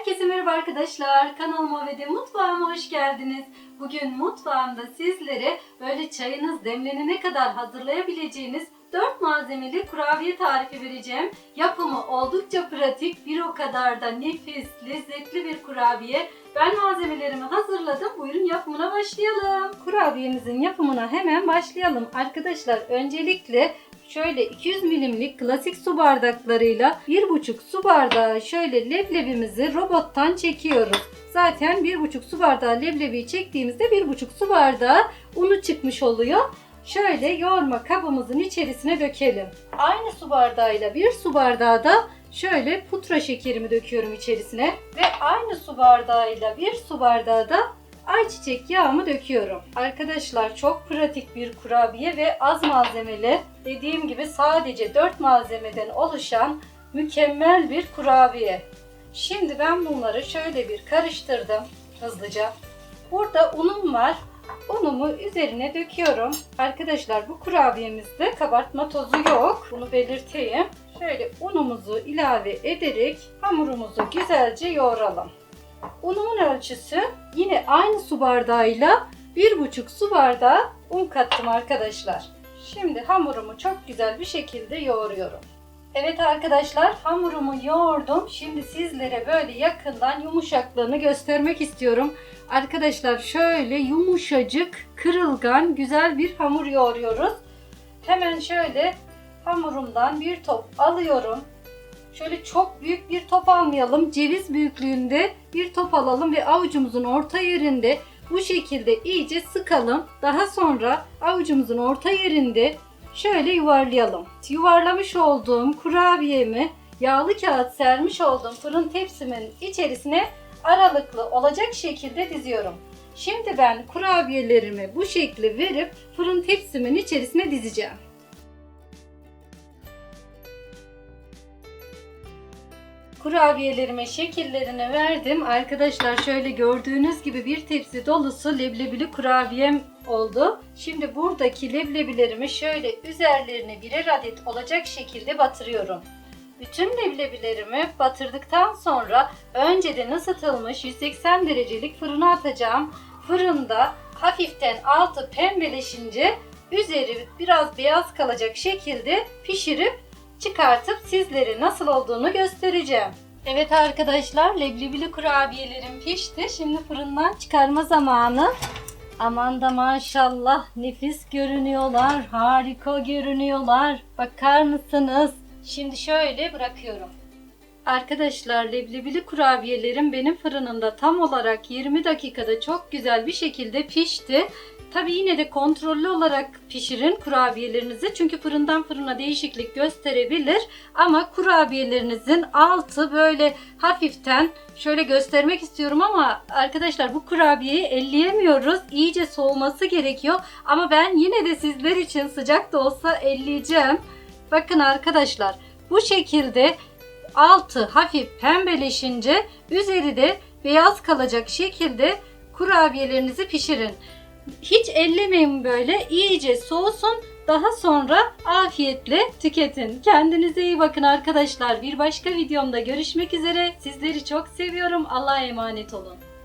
Herkese merhaba arkadaşlar. Kanalıma ve de mutfağıma hoş geldiniz. Bugün mutfağımda sizlere böyle çayınız demlenene kadar hazırlayabileceğiniz 4 malzemeli kurabiye tarifi vereceğim. Yapımı oldukça pratik, bir o kadar da nefis, lezzetli bir kurabiye. Ben malzemelerimi hazırladım. Buyurun yapımına başlayalım. Kurabiyemizin yapımına hemen başlayalım. Arkadaşlar öncelikle Şöyle 200 milimlik klasik su bardaklarıyla 1,5 su bardağı şöyle leblebimizi robottan çekiyoruz. Zaten 1,5 su bardağı leblebiyi çektiğimizde 1,5 su bardağı unu çıkmış oluyor. Şöyle yoğurma kabımızın içerisine dökelim. Aynı su bardağıyla bir su bardağı da şöyle pudra şekerimi döküyorum içerisine. Ve aynı su bardağıyla bir su bardağı da ayçiçek yağımı döküyorum. Arkadaşlar çok pratik bir kurabiye ve az malzemeli. Dediğim gibi sadece 4 malzemeden oluşan mükemmel bir kurabiye. Şimdi ben bunları şöyle bir karıştırdım hızlıca. Burada unum var. Unumu üzerine döküyorum. Arkadaşlar bu kurabiyemizde kabartma tozu yok. Bunu belirteyim. Şöyle unumuzu ilave ederek hamurumuzu güzelce yoğuralım. Unumun ölçüsü yine aynı su bardağıyla 1,5 su bardağı un kattım arkadaşlar. Şimdi hamurumu çok güzel bir şekilde yoğuruyorum. Evet arkadaşlar hamurumu yoğurdum. Şimdi sizlere böyle yakından yumuşaklığını göstermek istiyorum. Arkadaşlar şöyle yumuşacık, kırılgan, güzel bir hamur yoğuruyoruz. Hemen şöyle hamurumdan bir top alıyorum. Şöyle çok büyük bir top almayalım. Ceviz büyüklüğünde bir top alalım ve avucumuzun orta yerinde bu şekilde iyice sıkalım. Daha sonra avucumuzun orta yerinde şöyle yuvarlayalım. Yuvarlamış olduğum kurabiyemi yağlı kağıt sermiş olduğum fırın tepsimin içerisine aralıklı olacak şekilde diziyorum. Şimdi ben kurabiyelerimi bu şekli verip fırın tepsimin içerisine dizeceğim. Kurabiyelerime şekillerini verdim. Arkadaşlar şöyle gördüğünüz gibi bir tepsi dolusu leblebili kurabiyem oldu. Şimdi buradaki leblebilerimi şöyle üzerlerine birer adet olacak şekilde batırıyorum. Bütün leblebilerimi batırdıktan sonra önceden ısıtılmış 180 derecelik fırına atacağım. Fırında hafiften altı pembeleşince üzeri biraz beyaz kalacak şekilde pişirip çıkartıp sizlere nasıl olduğunu göstereceğim. Evet arkadaşlar leblebili kurabiyelerim pişti. Şimdi fırından çıkarma zamanı. Aman da maşallah nefis görünüyorlar. Harika görünüyorlar. Bakar mısınız? Şimdi şöyle bırakıyorum. Arkadaşlar leblebili kurabiyelerim benim fırınımda tam olarak 20 dakikada çok güzel bir şekilde pişti. Tabi yine de kontrollü olarak pişirin kurabiyelerinizi. Çünkü fırından fırına değişiklik gösterebilir. Ama kurabiyelerinizin altı böyle hafiften şöyle göstermek istiyorum ama arkadaşlar bu kurabiyeyi elleyemiyoruz. İyice soğuması gerekiyor. Ama ben yine de sizler için sıcak da olsa elleyeceğim. Bakın arkadaşlar bu şekilde altı hafif pembeleşince üzeri de beyaz kalacak şekilde kurabiyelerinizi pişirin. Hiç ellemeyin böyle iyice soğusun. Daha sonra afiyetle tüketin. Kendinize iyi bakın arkadaşlar. Bir başka videomda görüşmek üzere. Sizleri çok seviyorum. Allah'a emanet olun.